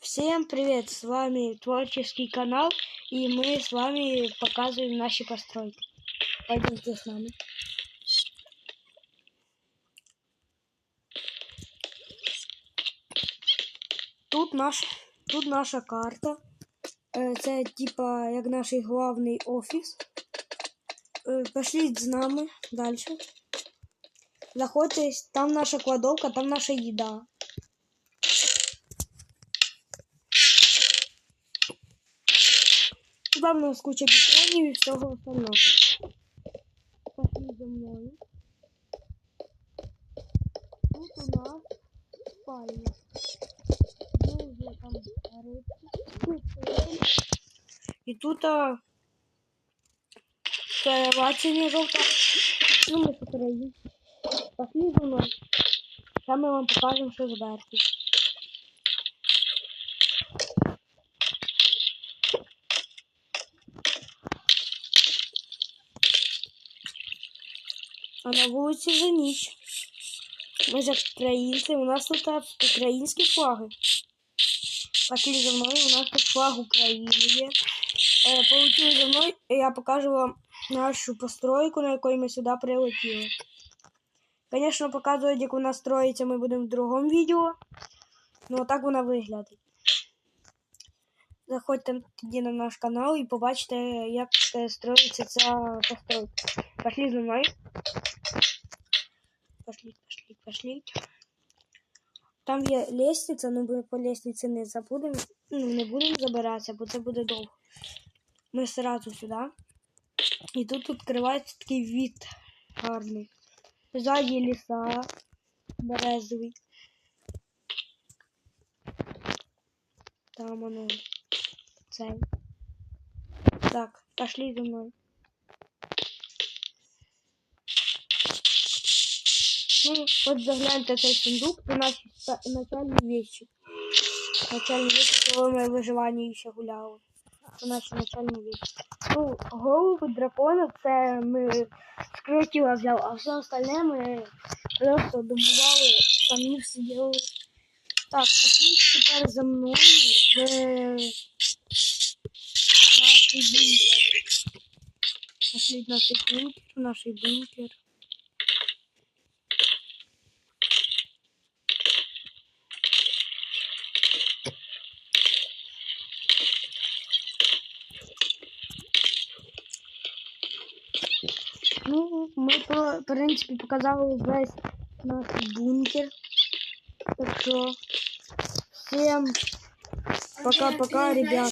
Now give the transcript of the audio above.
Всем привет! С вами творческий канал, и мы с вами показываем наши постройки. Пойдемте с нами. Тут, наш, тут наша карта. Е, Це типа як наш головний офіс. Е, Пошліть з нами далі. Заходьте, там наша кладовка, там наша їда. Там у нас куча бетонів і всього остального. Пошли за мною. Тут у нас спальня. Вже там рибки. І тут а, кровати жовта. Ну, ми раї. Пошли за мною. Там ми вам покажемо, що зверху. А на вулиці вже ніч. Ми ж українці, у нас тут українські флаги. Пошли за мною, у нас тут флаг України є. Е, Полетіли за мною, я покажу вам нашу постройку, на якої ми сюди прилетіли. Звісно, показувати, як вона строїться, ми будемо в другому відео. Ну, так вона виглядає. Заходьте тоді на наш канал і побачите, як строїться ця постройка. Пошли за мною. Пошли, пошли, пошли. Там є лестниця, ну ми по лестниці не забудемо, ну, не будемо забиратися, бо це буде довго. Ми сразу сюди. І тут відкривається такий від гарний. Ззаді ліса березовий. Там воно цей. Так, пошли за мною. Ну, от загляньте цей сундук, це наші начальні вещи. Начальні вещи, коли ми в виживанні ще гуляли. Це наші начальні вещи. Ну, голову дракона це ми з креатива взяв, а все остальне ми просто добували, самі сиділи. Так, пошли тепер за мною в наш бункер. Пошли в наш бункер, в наш бункер. Ну, ми, в принципі, показали весь наш бункер. Так що всім пока-пока, ребят.